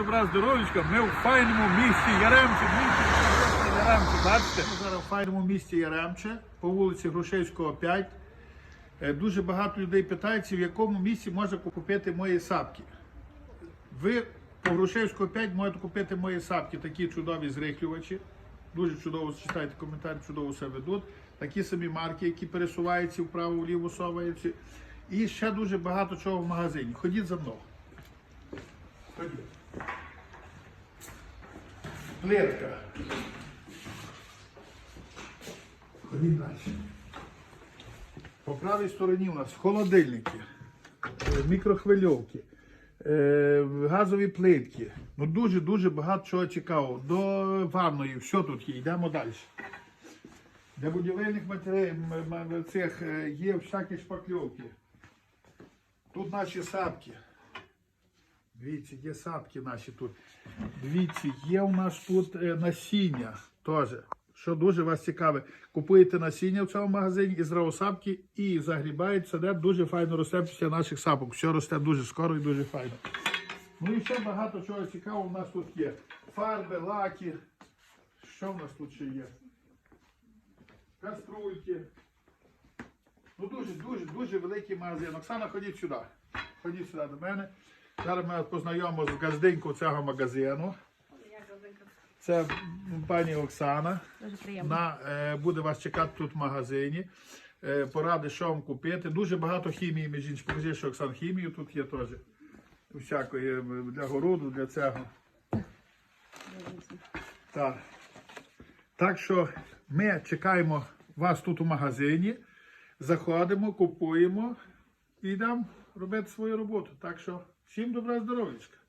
добра здоров'ячка. Ми в файному місті Яремче. Місті Яремче, бачите? Ми зараз в файному місті Яремче по вулиці Грушевського 5. Е, Дуже багато людей питаються, в якому місці можна купити мої сапки. Ви по Грушевського 5 можете купити мої сапки, такі чудові зрихлювачі. Дуже чудово читайте коментарі, чудово все ведуть. Такі самі марки, які пересуваються вправо, вліво соваються. І ще дуже багато чого в магазині. Ходіть за мною. Ходіть. Плитка. Ходіть далі. По правій стороні у нас холодильники, е, мікрохвильовки, е, газові плитки. Ну дуже-дуже багато чого цікавого. До ванної, все тут є. Йдемо далі. Для будівельних матеріалів цих е, є всякі шпакльовки. Тут наші сапки. Дивіться, є сапки наші тут. Дивіться, є у нас тут е, насіння теж. Що дуже вас цікаве, купуєте насіння в цьому магазині і зразу сапки і загрібають саде, дуже файно росте після наших сапок. Все росте дуже скоро і дуже файно. Ну і ще багато чого цікавого у нас тут є. Фарби, лаки. Що в нас тут ще є? Каструльки. Ну дуже, дуже, дуже великий магазин. Оксана, ходіть сюди. Ходіть сюди до мене. Зараз ми познайомимо з газдинькою цього магазину. Це пані Оксана. Дуже приємно. Вона е, буде вас чекати тут в магазині. Е, поради, що вам купити. Дуже багато хімії, між іншим. Покажи, що Оксан хімію тут є теж. Всякої е, для городу, для цього. Так. так що ми чекаємо вас тут у магазині. Заходимо, купуємо і йдемо робити свою роботу. Так що всім добра здоров'ячка.